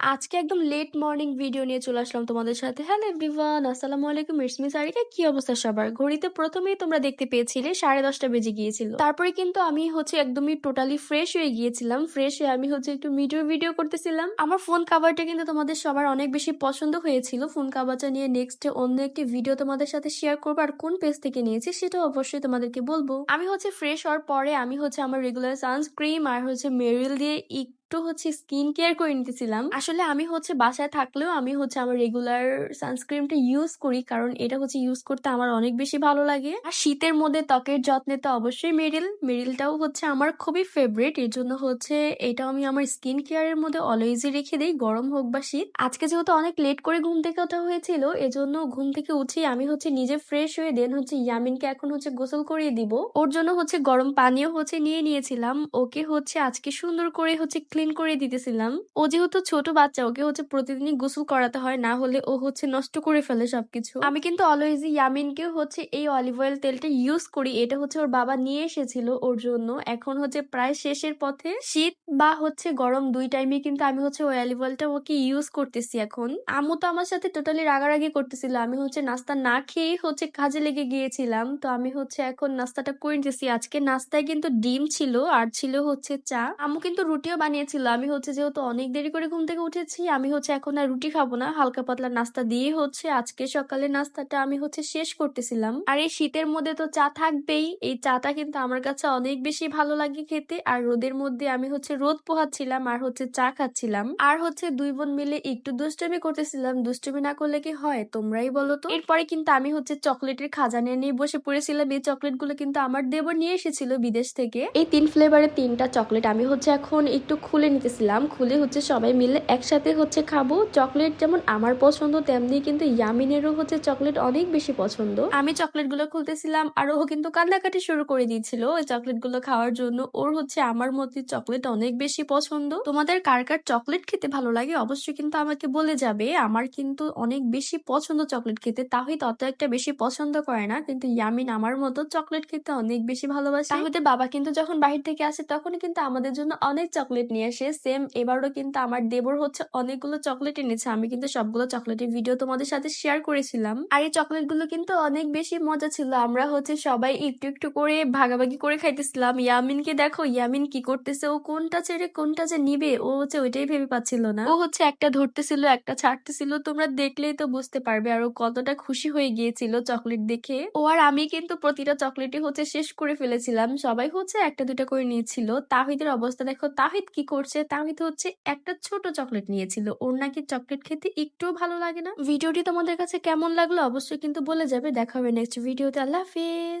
আজকে একদম late morning video নিয়ে চলে আসলাম তোমাদের সাথে। হ্যালো এভরিওয়ান আসসালামু আলাইকুম ইসমি সারিকা। কি অবস্থা সবার? ঘড়িতে প্রথমেই তোমরা দেখতে পেয়েছিলে, সাড়ে দশটা বেজে গিয়েছিল। তারপরে কিন্তু আমি হচ্ছে একদমই টোটালি ফ্রেশ হয়ে গিয়েছিলাম। ফ্রেশ হয়ে আমি হচ্ছে একটু ভিডিও ভিডিও করতেছিলাম। আমার ফোন কাভারটা কিন্তু তোমাদের সবার অনেক বেশি পছন্দ হয়েছিল। ফোন কাভারটা নিয়ে নেক্সট অন্য একটি ভিডিও তোমাদের সাথে শেয়ার করব আর কোন পেজ থেকে নিয়েছি সেটা অবশ্যই তোমাদেরকে বলব। আমি হচ্ছে ফ্রেশ হওয়ার পরে আমি হচ্ছে আমার রেগুলার সানস্ক্রিম আর হচ্ছে মেরিল দিয়ে একটু হচ্ছে স্কিন কেয়ার করে নিতেছিলাম। আসলে আমি হচ্ছে বাসায় থাকলেও আমি হচ্ছে আমার রেগুলার সানস্ক্রিনটা ইউজ করি, কারণ এটা হচ্ছে ইউজ করতে আমার অনেক বেশি ভালো লাগে। আর শীতের মধ্যে ত্বকের যত্নে তো অবশ্যই মেরিল মেরিলটাও হচ্ছে আমার খুবই ফেভারিট এর জন্য হচ্ছে এটাও আমি আমার স্কিন কেয়ারের মধ্যে অলওয়েজই রেখে দিই, গরম হোক বা শীত। আজকে যেহেতু অনেক লেট করে ঘুম থেকে ওঠা হয়েছিল, এজন্য ঘুম থেকে উঠেই আমি হচ্ছে নিজে ফ্রেশ হয়ে দেন হচ্ছে ইয়ামিনকে এখন হচ্ছে গোসল করিয়ে দিব। ওর জন্য হচ্ছে গরম পানিও হচ্ছে নিয়ে নিয়েছিলাম। ওকে হচ্ছে আজকে সুন্দর করে হচ্ছে ক্লিন করে দিতেছিলাম। ও যেহেতু ছোট বাচ্চা, ওকে হচ্ছে প্রতিদিনই গোসল করাতে হয়, না হলে ও হচ্ছে নষ্ট করে ফেলে সবকিছু। আমি কিন্তু অলওয়েজ ইয়ামিনকে হচ্ছে এই অলিভ অয়েল তেলটা ইউজ করি, এটা হচ্ছে ওর বাবা নিয়ে এসেছিল ওর জন্য। এখন হচ্ছে প্রায় শেষের পথে শীত বা হচ্ছে গরম দুই টাইমে কিন্তু আমি হচ্ছে ওই অলিভ অয়েলটা ওকে ইউজ করতেছি এখন। আমু তো আমার সাথে টোটালি রাগারাগি করতেছিল, আমি হচ্ছে নাস্তা না খেয়ে হচ্ছে কাজে লেগে গিয়েছিলাম। তো আমি হচ্ছে এখন নাস্তাটা করে নিতেছি। আজকে নাস্তায় কিন্তু ডিম ছিল, আর ছিল হচ্ছে চা। আমু কিন্তু রুটিও বানিয়েছিল আমি হচ্ছে যেহেতু অনেক দেরি করে ঘুম থেকে উঠেছি, আমি হচ্ছে এখন আর রুটি খাব না। হালকা পাতলা নাস্তা দিয়ে হচ্ছে আজকে সকালে নাস্তাটা আমি হচ্ছে শেষ করতেছিলাম। আর এই শীতের মধ্যে তো চা থাকবেই। এই চাটা কিন্তু আমার কাছে অনেক বেশি ভালো লাগে খেতে। আর রোদের মধ্যে আমি হচ্ছে রোদ পোহাচ্ছিলাম আর হচ্ছে চা খাচ্ছিলাম। আর হচ্ছে দুই বোন মিলে একটু দুষ্টমি করতেছিলাম। দুষ্টমি না করলে কি হয় তোমরাই বলো তো? এরপরে কিন্তু আমি হচ্ছে চকলেটের খাজানে নিয়ে বসে পড়েছিলাম। এই চকলেটগুলো কিন্তু আমার দেবর নিয়ে এসেছিল বিদেশ থেকে। এই তিন ফ্লেভারের তিনটা চকলেট আমি হচ্ছে এখন একটু খুলে নিতেছিলাম। খুলে হচ্ছে সবাই মিলে একসাথে হচ্ছে খাব। চকলেট যেমন আমার পছন্দ, তেমনি কিন্তু ইয়ামিনেরও হচ্ছে চকলেট অনেক বেশি পছন্দ। আমি চকলেটগুলো খুলতেছিলাম আর ও কিন্তু কান্নাকাটি শুরু করে দিয়েছিল ওই চকলেটগুলো খাওয়ার জন্য। ওর হচ্ছে আমার মধ্যে চকলেট অনেক বেশি পছন্দ। তোমাদের কার কার চকলেট খেতে ভালো লাগে অবশ্যই কিন্তু আমাকে বলে যাবে। আমার কিন্তু অনেক বেশি পছন্দ চকলেট খেতে তাহিদ তত একটা বেশি পছন্দ করে না। কিন্তু ইয়ামিন আমার মতো চকলেট খেতে অনেক বেশি ভালোবাসে। তাহিদের বাবা কিন্তু যখন বাহির থেকে আসে তখন কিন্তু আমাদের জন্য অনেক চকলেট নিয়ে আসে সেম এবারও কিন্তু আমার দেবর হচ্ছে অনেকগুলো চকলেট এনেছে। আমি কিন্তু সবগুলো চকলেটের ভিডিও তোমাদের সাথে শেয়ার করেছিলাম। আর এই চকলেটগুলো কিন্তু অনেক বেশি মজা ছিল। আমরা হচ্ছে সবাই একটু একটু করে ভাগাভাগি করে খাইতেছিলাম। ইয়ামিনকে দেখো, ইয়ামিন কি করতেছে? ও কোনটা ছেড়ে কোনটা যে নিবে? ও হচ্ছে ওইটাই ভেবে পাচ্ছিল না। ও হচ্ছে একটা ধরতেছিল, একটা ছাড়তেছিল। তোমরা দেখলেই তো বুঝতে পারবে আর ও কতটা খুশি হয়ে গিয়েছিল চকলেট দেখে। ও আর আমি কিন্তু প্রতিটা চকলেটই হচ্ছে শেষ করে ফেলেছিলাম। সবাই হচ্ছে একটা দুটা করে নিয়েছিল। তাহিদের অবস্থা দেখো, তাহিদ কি করছে তাহিদ হচ্ছে একটা ছোট চকলেট নিয়েছিল। ওর নাকি চকলেট খেতে একটুও ভালো লাগে না। ভিডিওটি তোমাদের কাছে কেমন লাগল অবশ্যই কিন্তু বলে যাবে। দেখা হবে নেক্সট ভিডিওতে আল্লাহ হাফিজ।